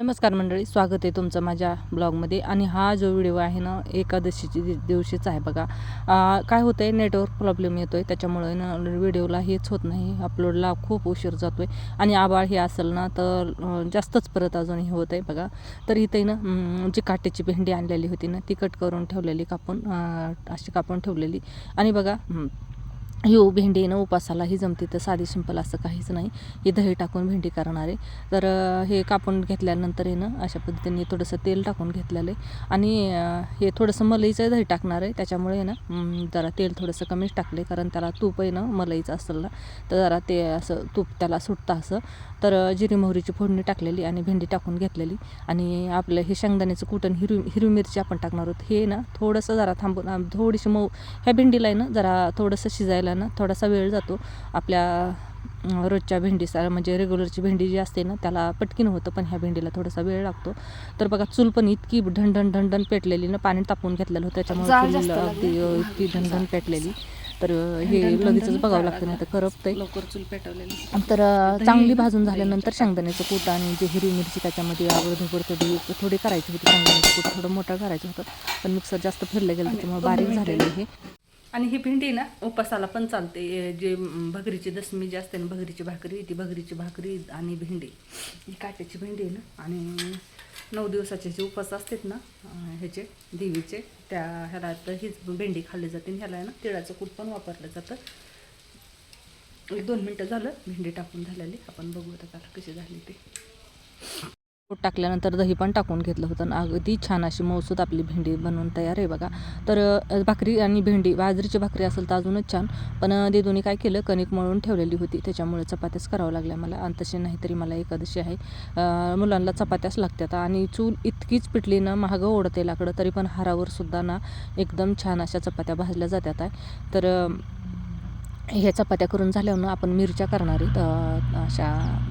नमस्कार मंडळी स्वागत आहे तुमचं माझ्या ब्लॉगमध्ये. आणि हा जो व्हिडिओ आहे ना एकादशीची दिवशीच आहे बघा. काय होतं आहे नेटवर्क प्रॉब्लेम येतो आहे त्याच्यामुळे ना व्हिडिओला हेच होत नाही. अपलोडला खूप उशीर जातो आहे आणि आबाळ हे असेल ना तर जास्तच परत अजून हे होत आहे बघा. तर इथे ना जी काट्याची भेंडी आणलेली होती ना ती कट करून ठेवलेली कापून अशी कापून ठेवलेली. आणि बघा येऊ भेंडी ना उपासालाही जमते तर साधी सिंपल असं काहीच नाही. हे दही टाकून भेंडी करणार आहे. तर हे कापून घेतल्यानंतर हे ना अशा पद्धतीने थोडंसं तेल टाकून घेतलेलं आहे. आणि हे थोडंसं मलईचं दही टाकणार आहे. त्याच्यामुळे ना जरा तेल थोडंसं कमीच टाकले कारण त्याला तूप आहे ना मलईचं असेल ना तर जरा ते असं तूप त्याला सुटतं असं. तर जिरी मोहरीची फोडणी टाकलेली आणि भेंडी टाकून घेतलेली. आणि आपलं हे शेंगदाण्याचं कुटण हिरवी हिरवी मिरची आपण टाकणार आहोत. हे ना थोडंसं जरा थांबून थोडीशी मऊ ह्या भेंडीला आहे ना जरा थोडंसं शिजायला ना थोडासा वेळ जातो. आपल्या रोजच्या भेंडीसा म्हणजे रेग्युलरची भेंडी जी असते ना त्याला पटकीन होतं पण ह्या भेंडीला थोडासा वेळ लागतो. तर बघा चूल पण इतकी ढणढण ढणढण पेटलेली ना पाणी तापवून घेतलेलं होतं त्याच्यामुळे चूल अगदी. इतकी ढणढण पेटलेली. तर हे लगेचच ढणढण बघावं लागतं नाही तर करपतंय लवकर चूल पेटवलेली. तर चांगली भाजून झाल्यानंतर शेंगदाण्याचं कूट आणि जे हिरवी मिरची त्याच्यामध्ये आवड धुपड थोडी थोडी करायची होती शेंगदाण्याचं कूट थोडं मोठं करायचं होतं. पण मिक्सर जास्त फिरलं गेलं त्याच्यामुळे बारीक. झालेलं हे आणि ही भेंडी ना उपासाला पण चालते. जे भगरीची दसमी जी असते ना भगरीची भाकरी ती भगरीची भाकरी आणि भेंडी. ही काट्याची भेंडी आहे ना आणि नऊ दिवसाचे जे उपास असतात ना ह्याचे देवीचे त्या ह्याला तर हीच भेंडी खाल्ली जाते. आणि ह्याला आहे ना तिळाचं कूट पण वापरलं जातं. एक दोन मिनटं झालं भेंडी टाकून झालेली. आपण बघू आता कशी झाली ते. कूट टाकल्यानंतर दही पण टाकून घेतलं होतं. अगदी छान अशी मौसूद आपली भेंडी बनवून तयार आहे बघा. तर भाकरी आणि भेंडी बाजरीची भाकरी असेल तर अजूनच छान. पण ते दिदूने काय केलं? कणिक मळून ठेवलेली होती. त्याच्यामुळे चपात्याच करावं लागल्या मला. आणि तशी नाही तरी मला एकादशी आहे. मुलांना चपात्याच लागतात. आणि चूल इतकीच पिटली ना महागं ओढते लाकडं तरी पण हारावर सुद्धा ना एकदम छान अशा चपात्या भाजल्या जातात. आहे तर ह्या चपात्या करून झाल्यावर आपण मिरच्या करणार आहेत. अशा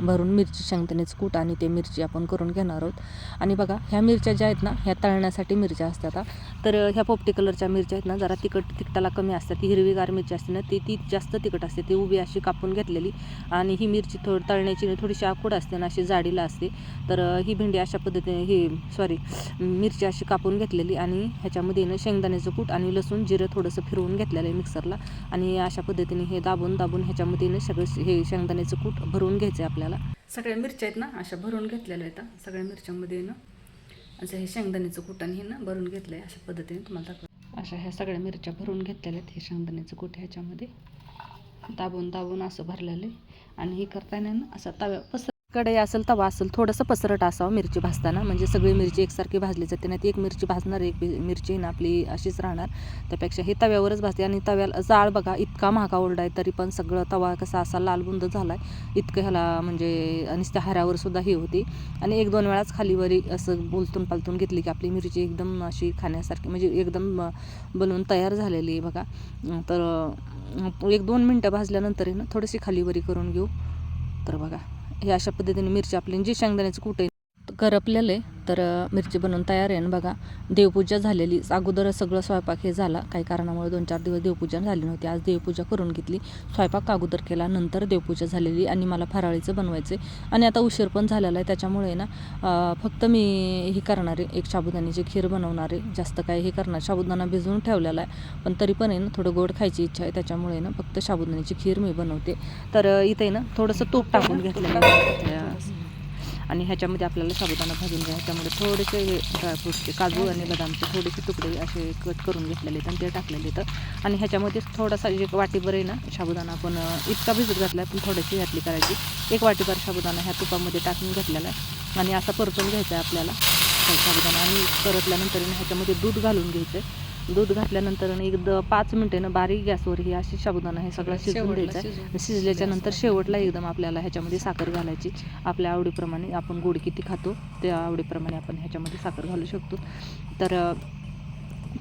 भरून मिरची शेंगदाण्याचं कूट आणि ते मिरची आपण करून घेणार आहोत. आणि बघा ह्या मिरच्या ज्या आहेत ना ह्या तळण्यासाठी मिरच्या असतात तर ह्या पोपटी कलरच्या मिरच्या आहेत ना जरा तिखट तिखटाला कमी असतात. ती हिरवीगार मिरची असते ना ती ती जास्त तिखट असते. ती उभी अशी कापून घेतलेली. आणि ही मिरची थोड तळण्याची थोडीशी आखूड असते ना अशी जाडीला असते. तर ही भेंडी अशा पद्धतीने ही सॉरी मिरची अशी कापून घेतलेली आणि ह्याच्यामध्ये ना शेंगदाण्याचं कूट आणि लसूण जिरं थोडंसं फिरवून घेतलेलं आहे मिक्सरला. आणि अशा पद्धतीने हे दाबून दाबून ह्याच्यामध्ये ना सगळं हे शेंगदाण्याचं कूट भरून घ्यायचं आहे आपल्याला. सगळ्या मिरच्या आहेत ना अशा भरून घेतलेल्या आहेत. सगळ्या मिरच्यामध्ये ना असं हे शेंगदाण्याचं कुटाने हे ना भरून घेतलं आहे अशा पद्धतीने तुम्हाला दाखव अशा ह्या सगळ्या मिरच्या भरून घेतलेल्या आहेत हे शेंगदाण्याचं कुट ह्याच्यामध्ये. दाबून दाबून असं भरलेलं आहे. आणि हे करताना ना असं तव्या पसर कढई असेल तवा असेल थोडंसं पसरट असावं मिरची भाजताना. म्हणजे सगळी मिरची एकसारखी भाजली जाते. नाही ती एक मिरची भाजणार एक मिरची ना आपली अशीच राहणार. त्यापेक्षा हे तव्यावरच भाजते. आणि तव्याला जाळ बघा इतका महागा ओरडा आहे तरी पण सगळं तवा कसा असा लालबुंद झाला आहे इतकं ह्याला म्हणजे आणि त्या हाऱ्यावर सुद्धा ही होती. आणि एक दोन वेळाच खालीवरी असं बोलतून पालतून घेतली की आपली मिरची एकदम अशी खाण्यासारखी म्हणजे एकदम बनवून तयार झालेली आहे बघा. तर एक दोन मिनटं भाजल्यानंतर आहे ना थोडीशी खालीवरी करून घेऊ. तर बघा. हे अशा पद्धतीने मिरची आपली जी शेंगदाण्याचं कुठे करपलेलं आहे. तर मिरची बनवून तयार आहे. ना बघा देवपूजा झालेली. अगोदर सगळं स्वयंपाक हे झाला. काही कारणामुळे दोन चार दिवस देवपूजा झाली नव्हती. आज देवपूजा करून घेतली. स्वयंपाक अगोदर केला. नंतर देवपूजा झालेली. आणि मला फराळीचं बनवायचं आहे आणि आता उशीर पण झालेला आहे. त्याच्यामुळे ना फक्त मी हे करणार आहे. एक साबुदाण्याची खीर बनवणार आहे. जास्त काय हे करणार. साबुदाणा भिजवून ठेवलेला आहे. पण तरी पण आहे ना थोडं गोड खायची इच्छा आहे. त्याच्यामुळे ना फक्त साबुदाण्याची खीर मी बनवते. तर इथे ना थोडंसं तूप टाकून घेतलेलं आणि ह्याच्यामध्ये आपल्याला साबुदाणा भाजून घ्या. ह्याच्यामध्ये थोडेसे हे ड्रायफ्रूटचे काजू आणि बदामचे थोडेसे तुकडे असे कट करून घेतलेले आहेत आणि ते टाकलेले आहेत. आणि ह्याच्यामध्ये थोडासा एक वाटीभर आहे ना साबुदाणा आपण इतका भिजत घातला आहे पण थोडीशी घातली करायची. एक वाटीभर साबुदाणा ह्या तुपामध्ये टाकून घेतलेला आहे. आणि असा परतून घ्यायचा आहे आपल्याला. साबुदाणा आणि परतल्यानंतर ना ह्याच्यामध्ये दूध घालून घ्यायचं आहे दूध घातल्यानंतर ना एक द पाच मिनटं ना बारीक गॅसवर ही अशी साबुदाणा हे सगळं शिजवून द्यायचं आहे. शिजल्याच्या नंतर शेवटला एकदम आपल्याला ह्याच्यामध्ये साखर घालायची. आपल्या आवडीप्रमाणे आपण गोड किती खातो त्या आवडीप्रमाणे आपण ह्याच्यामध्ये साखर घालू शकतो. तर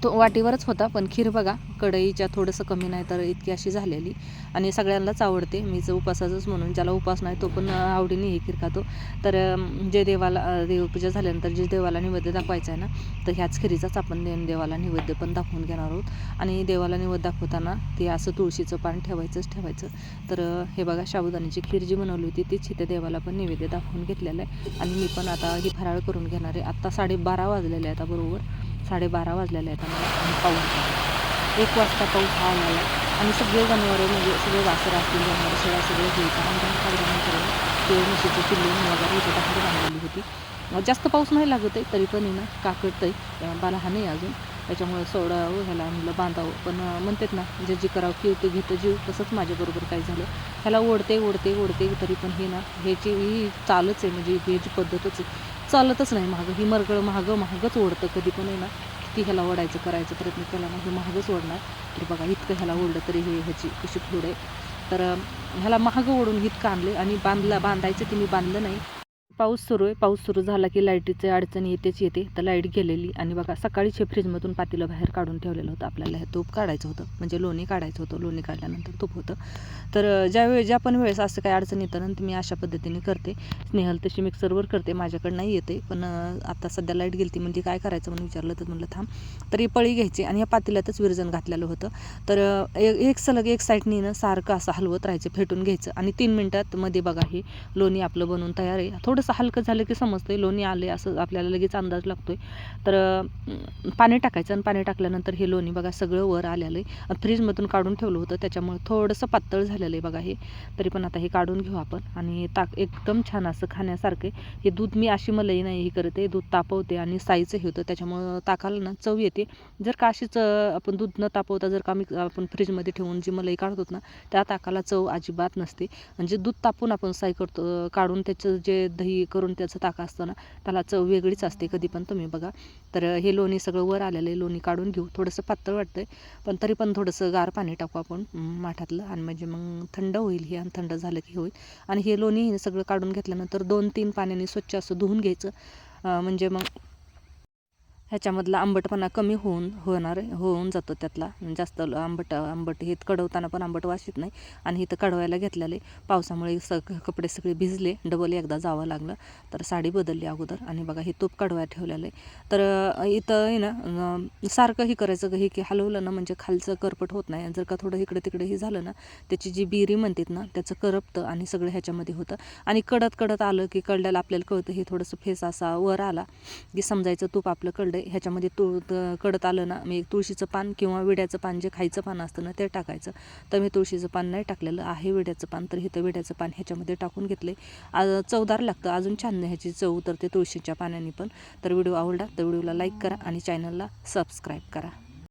तो वाटीवरच होता पण खीर बघा कढईच्या थोडंसं कमी नाही तर इतकी अशी झालेली. आणि सगळ्यांनाच आवडते. मीच उपासाचंच म्हणून ज्याला उपास नाही तो पण आवडीने हे खीर खातो. तर जे देवाला देवपूजा झाल्यानंतर जे देवाला नैवेद्य दाखवायचं आहे ना तर ह्याच खिरीचाच आपण दे- देवाला नैवेद्य पण दाखवून घेणार आहोत. आणि देवाला नैवेद्य दाखवताना ते असं तुळशीचं पान ठेवायचंच ठेवायचं. तर हे बघा साबुदाण्याची खीर जी बनवली होती तीच इथे देवाला पण नैवेद्य दाखवून घेतलेलं आहे. आणि मी पण आता ही फराळ करून घेणार आहे. आत्ता साडेबारा वाजलेले आहेत आता बरोबर. साडेबारा वाजलेले आहेत आम्हाला. आणि पाऊस एक वाजता पाऊस हा आला आणि सगळे जनावरं म्हणजे सगळे वासर असतील जनावरं सगळं सगळे घ्यायचं आणि काढल्यानंतर ते म्हशीचे किल्ले वगैरे इथे बाहेर बांधलेली होती. जास्त पाऊस नाही लागत आहे तरी पण ना काकडतं आहे मला हा नाही अजून. त्याच्यामुळे सोडावं ह्याला म्हणलं बांधावं. पण म्हणतात ना जे जी करावं की ते घेतं जीव. तसंच माझ्याबरोबर काय झालं. ह्याला ओढते ओढते ओढते तरी पण हे ना ह्याची ही चालच आहे म्हणजे ह्याची पद्धतच आहे. चालतच नाही महागं ही मरगळ महागं महागच ओढतं कधी पण आहे ना. किती ह्याला ओढायचं करायचा प्रयत्न केला ना हे महागच ओढणार. तर बघा इतकं ह्याला ओढलं तरी हे ह्याची कशी पुढे तर ह्याला महागं ओढून इतकं आणले आणि बांधला बांधायचं ते मी बांधलं नाही पाऊस सुरू आहे. पाऊस सुरू झाला की लाईटीचे अडचण येतेच येते. तर लाइट गेलेली आणि बघा सकाळीच हे फ्रीजमधून पातीला बाहेर काढून ठेवलेलं होतं आपल्याला. हे तूप काढायचं होतं. म्हणजे लोणी काढायचं होतं. लोणी काढल्यानंतर तूप होतं. तर अं, ज्या ज्या पण वेळेस असं काही अडचण येतं ना मी अशा पद्धतीने करते. स्नेहल तशी मिक्सरवर करते. माझ्याकडे नाही येते. पण आता सध्या लाइट गेली म्हणजे काय करायचं म्हणून विचारलं तर म्हणलं थांब. तर ही पळी घ्यायची आणि या पातेल्यातच विरजन घातलेलं होतं. तर एक एक सलग एक साईडनी ना सारखं असं हलवत राहायचं फेटून घ्यायचं. आणि तीन मिनटात मध्ये बघा हे लोणी आपलं बनवून तयार आहे. थोडंसं हलकं झालं की समजतंय लोणी आले असं आपल्याला लगेच अंदाज लागतोय. तर पाणी टाकायचं आणि पाणी टाकल्यानंतर हे लोणी बघा सगळं वर आलेलं आहे. फ्रीजमधून काढून ठेवलं होतं त्याच्यामुळे थोडंसं पातळ झालेलं आहे बघा हे. तरी पण आता हे काढून घेऊ आपण. आणि ताक एकदम छान असं खाण्यासारखं हे दूध मी अशी मलई नाही हे करते दूध तापवते आणि साईचं हे होतं. त्याच्यामुळं ताकाला ना चव येते. जर का अशीच आपण दूध न तापवता जर का मी आपण फ्रीजमध्ये ठेवून जी मलई काढतो ना त्या ताकाला चव अजिबात नसते. म्हणजे दूध तापून आपण साई करतो काढून त्याचं जे दही करून त्याचं ताक असतं ना त्याला चव वेगळीच असते कधी पण तुम्ही बघा. तर हे लोणी सगळं वर आलेलं आहे लोणी काढून घेऊ. थोडंसं पातळ वाटतंय पण तरी पण थोडंसं गार पाणी टाकू आपण माठातलं. आणि म्हणजे मग थंड होईल हे आणि थंड झालं की होईल. आणि हे लोणी सगळं काढून घेतल्यानंतर दोन तीन पाण्याने स्वच्छ असं धुवून घ्यायचं. म्हणजे मग ह्याच्यामधला आंबटपणा कमी होऊन होणार होऊन जातो त्यातला. म्हणजे जास्त ल- आंबट आंबट हे कडवताना पण आंबट वाशित नाही. आणि इथं कडवायला घेतलेले. पावसामुळे स कपडे सगळे भिजले. डबल एकदा जावं लागलं. तर साडी बदलली अगोदर. आणि बघा हे तूप कडवायला ठेवलेलं आहे. तर इथं आहे ना सारखं हे करायचं हे की हलवलं ना म्हणजे खालचं करपट होत नाही. जर का थोडं इकडे तिकडे हे झालं ना त्याची जी बिरी म्हणतात ना त्याचं करपतं आणि सगळं ह्याच्यामध्ये होतं. आणि कडत कडत आलं की कळल्याला आपल्याला कळतं हे थोडंसं फेस असा वर आला की समजायचं तूप आपलं कळलं ह्याच्यामध्ये तुळ कडत आलं ना मी तुळशीचं पान किंवा विड्याचं पान जे खायचं पान असतं ना ते टाकायचं. तर मी तुळशीचं पान नाही टाकलेलं आहे विड्याचं पान. तर इथं विड्याचं पान ह्याच्यामध्ये टाकून घेतले. चवदार लागतं अजून छान ह्याची चव उतरते तुळशीच्या पाण्याने पण. तर व्हिडिओ आवडला तर व्हिडिओला लाईक करा आणि चॅनलला सबस्क्राईब करा.